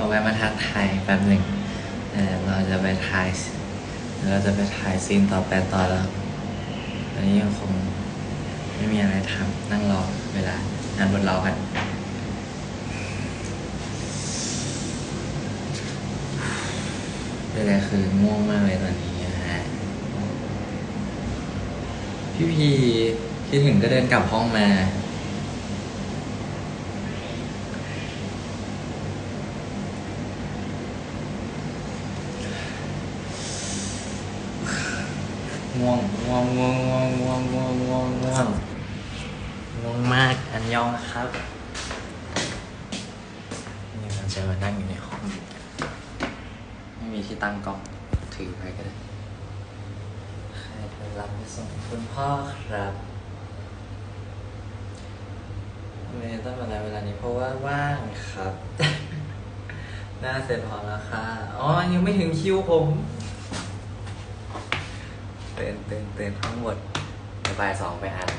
ราแวะมาทักทายแป๊บหนึ่งเเราจะไปถ่ายเราจะไปถ่ายซีนต่อแปต่อแล้วตอนนี้ยังคงไม่มีอะไรทำนั่งรอเวลางานบนเรากันเป็นไรคือง่วงมากเลยตอนนี้นะฮะพี่พีคิดถึงก็เดินกลับห้องมา ง่วงง่วงง่วงง่วงง่วงง่วงง่วงง่วงง่วงมากอันยองนะครับนี่เราจะมานั่งอยู่ในห้องไม่มีที่ตั้งกล้องถือไว้ก็ได้ใครไปรับไปส่งคุณพ่อครับไมต้องมาในเวลานี้เพราะว่าว่างครับ หน้าเสร็จพอแล้วค่ะอ๋อยังไม่ถึงคิวผม ตือนเตือนเตือนทั้งหมดเดี๋ยวบ่ายสองไปอ่าน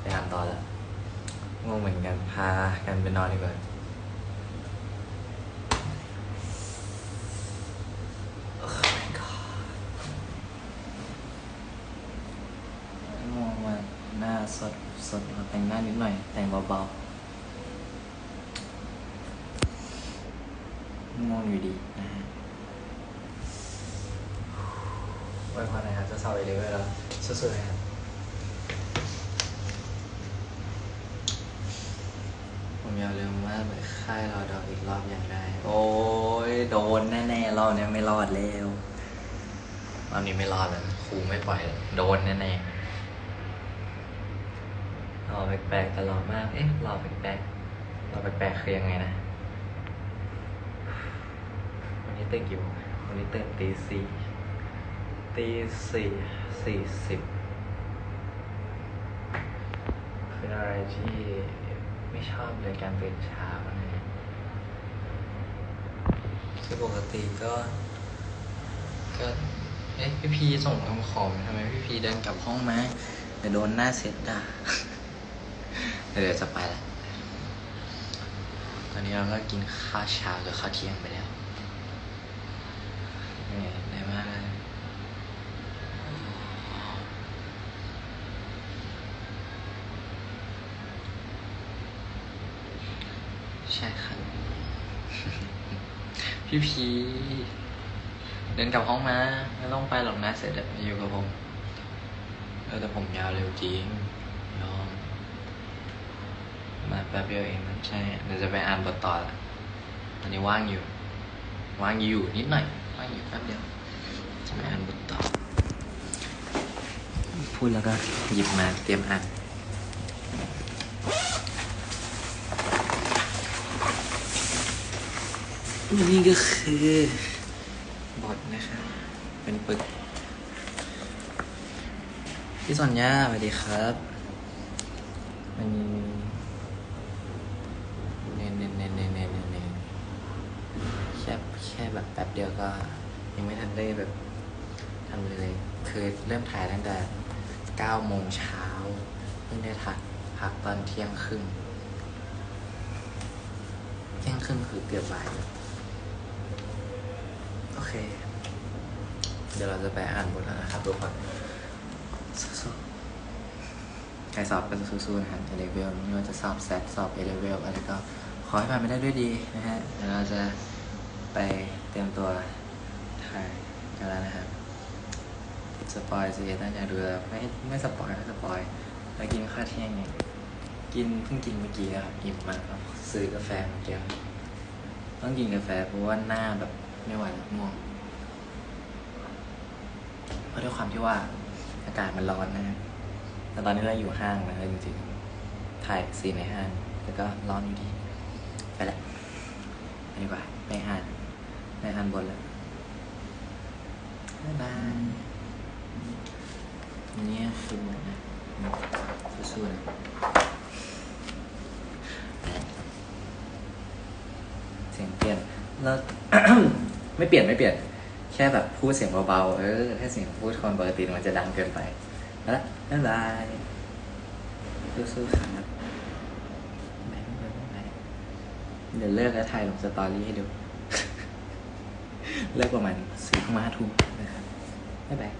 ไปอ่านต่อแล้วง่วงเหมือนกันพากันไปนอนดีกว่า Oh my god ง่วงมากหน้าสดสดเราแต่งหน้านิดหน่อย แต่งเบาๆง่วงอยู่ดีนะฮะไว้พอนะค รับจะสอบไปเลยแล้วสู้ๆนะครับผมอยากเร็วมากเลยค่ายรอดอกอีกรอบอย่างได้ โอ้ยโดนแน่ๆรอบเนี้ยไม่รอดแล้วรอบนี้ไม่รอดแล้วครูไม่ปล่อยเลยโดนแน่ๆรอแปลกๆแต่รอมาก เอ๊ะรอแปลกๆรอแปลกๆคือยังไงนะวันนี้ตื่นกี่โมงวันนี้ตื่นตีสี่ ตีสี่สี่สิบเป็นอะไรที่ไม่ชอบเลยการตื่นเช้านะคือปกติก็ก็เอ๊ะพี่พีส่งคำขอมาทำไมพี่พีเดินกลับห้องมาเดี๋ยวโดนหน้าเสียด่าเดี๋ยวจะไปละตอนนี้เราก็กินข้าวเช้ากับข้าวเที่ยงไปแล้วเหนื่อยเหนื่อยมากเลยใช่ครับ พี่พีเดินกลับห้องมาไม่ต้องไปหรอกนะเสร็จแล้วอยู่กับผมเออแต่ผมยาวเร็วจริงยอมมาแป๊บเดียวเองนะใช่เดี๋ยวจะไปอ่านบทต่อละตอนนี้ว่างอยู่ ว่างอยู่นิดหน่อยว่างอยู่แป๊บเดียวจะไปอ่านบทต่อ พูดแล้วก็หยิบมาเตรียมอ่าน นี่ก็คือบทนะครับเป็นปึกพี่สัญญาสวัสดีครับมันเน้นเน้นเน้นเน้นเน้นเน้นเน้นแค่แค่แบบแป๊บเดียวก็ ยังไม่ทันได้แบบทำเลยคือเริ่มถ่ายตั้งแต่เก้าโมงเช้าเพิ่งได้ถ่ายพักตอนเที่ยงครึ่งเที่ยงครึ่งคือเกือบบ่ายแล้ว โอเค เดี๋ยวเราจะไปอ่านบทแล้วนะครับทุกคนสู้ๆใครสอบก็จะสู้ๆนะครับเอเลเวลไม่ว่าจะสอบแซดสอบเอเลเวลอะไรก็ขอให้ผ่านไปได้ด้วยดีนะฮะเดี๋ยวเราจะไปเตรียมตัวถ่ายกันแล้วนะครับสปอยสิตั้งใจดูแล้วไม่ไม่สปอยไม่สปอยแล้วกินข้าวเที่ยงเนี่ยกินเพิ่งกินเมื่อกี้นะครับอิ่มมากครับซื้อกาแฟมาแก้วต้องกินกาแฟเพราะว่าหน้าแบบ ไม่ไหวล้วง่วงเพราะด้วยความที่ว่าอากาศมันร้อนนะฮะแต่ตอนนี้เราอยู่ห้างนะจริงๆถ่ายซีนในห้างแต่ก็ร้อนอยู่ดี ไปละไปดีกว่าไปอ่านไปอ่านบทแล้วบ๊ายบายนนี้คือบทนะสู้ๆนะไปละเสียงเปลี่ยนแล้ว ไม่เปลี่ยนไม่เปลี่ยน แค่แบบพูดเสียงเบาๆ เออ ถ้าเสียงพูดคนปกติมันจะดังเกินไปแล้วบ๊ายบายสู้ๆครับบ๊ายบายบ๊ายบายเดี๋ยวเลิกแล้วถ่ายลงสตอรี่ให้ดู เลิกประมาณสี่ทุ่มห้าทุ่มนะครับบ๊ายบาย